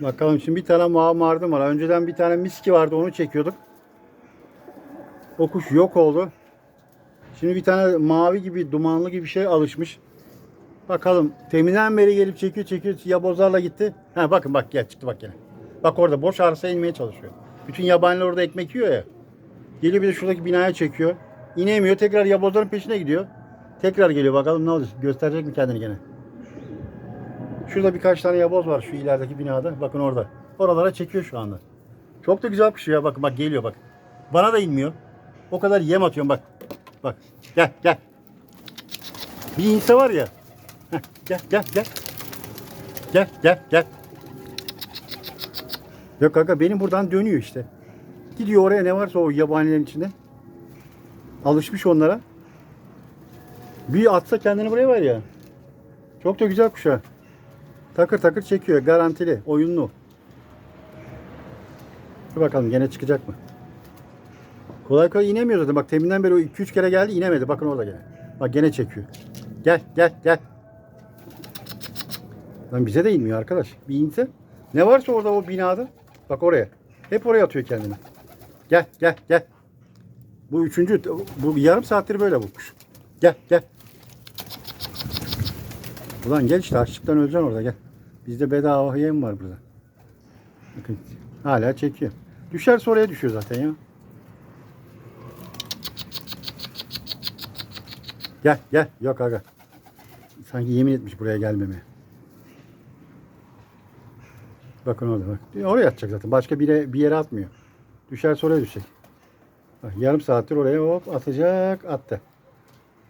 Bakalım şimdi bir tane mavi mardım var. Önceden bir tane miski vardı onu çekiyorduk. O kuş yok oldu. Şimdi bir tane mavi gibi dumanlı gibi bir şey alışmış. Bakalım teminden beri gelip çekiyor çekiyor yabozlarla gitti. Ha bakın bak gel çıktı bak gene. Bak orada boş arsaya inmeye çalışıyor. Bütün yabaniler orada ekmek yiyor ya. Geliyor bir de şuradaki binaya çekiyor. İnemiyor tekrar yabozların peşine gidiyor. Tekrar geliyor bakalım ne olacak. Gösterecek mi kendini gene. Şurada birkaç tane yaboz var şu ilerideki binada. Bakın orada. Oralara çekiyor şu anda. Çok da güzel kuş ya. Bakın bak geliyor bak. Bana da inmiyor. O kadar yem atıyorum bak. Bak. Gel gel. Bir inse var ya. Heh, gel gel gel. Gel gel gel. Yok kanka benim buradan dönüyor işte. Gidiyor oraya ne varsa o yabanilerin içinde. Alışmış onlara. Bir atsa kendini buraya var ya. Çok da güzel kuş ha. Takır takır çekiyor. Garantili. Oyunlu. Dur bakalım gene çıkacak mı? Kolay kolay inemiyor zaten. Bak teminden beri o 2-3 kere geldi inemedi. Bakın orada gene. Bak gene çekiyor. Gel gel gel. Lan bize de inmiyor arkadaş. Bir inse. Ne varsa orada o binada. Bak oraya. Hep oraya atıyor kendini. Gel gel gel. Bu üçüncü. Bu yarım saattir böyle bu kuş. Gel gel. Ulan gel işte açlıktan öleceksin orada gel. Bizde bedava yem var burada. Bakın hala çekiyor. Düşerse oraya düşüyor zaten ya. Gel gel. Yok aga. Sanki yemin etmiş buraya gelmemeye. Bakın orada bak. Oraya atacak zaten. Başka bir yere, bir yere atmıyor. Düşerse oraya düşecek. Bak, yarım saattir oraya hop atacak attı.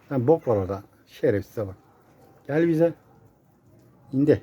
Sen bok var orada. Şerefsize bak. Gel bize. İndi.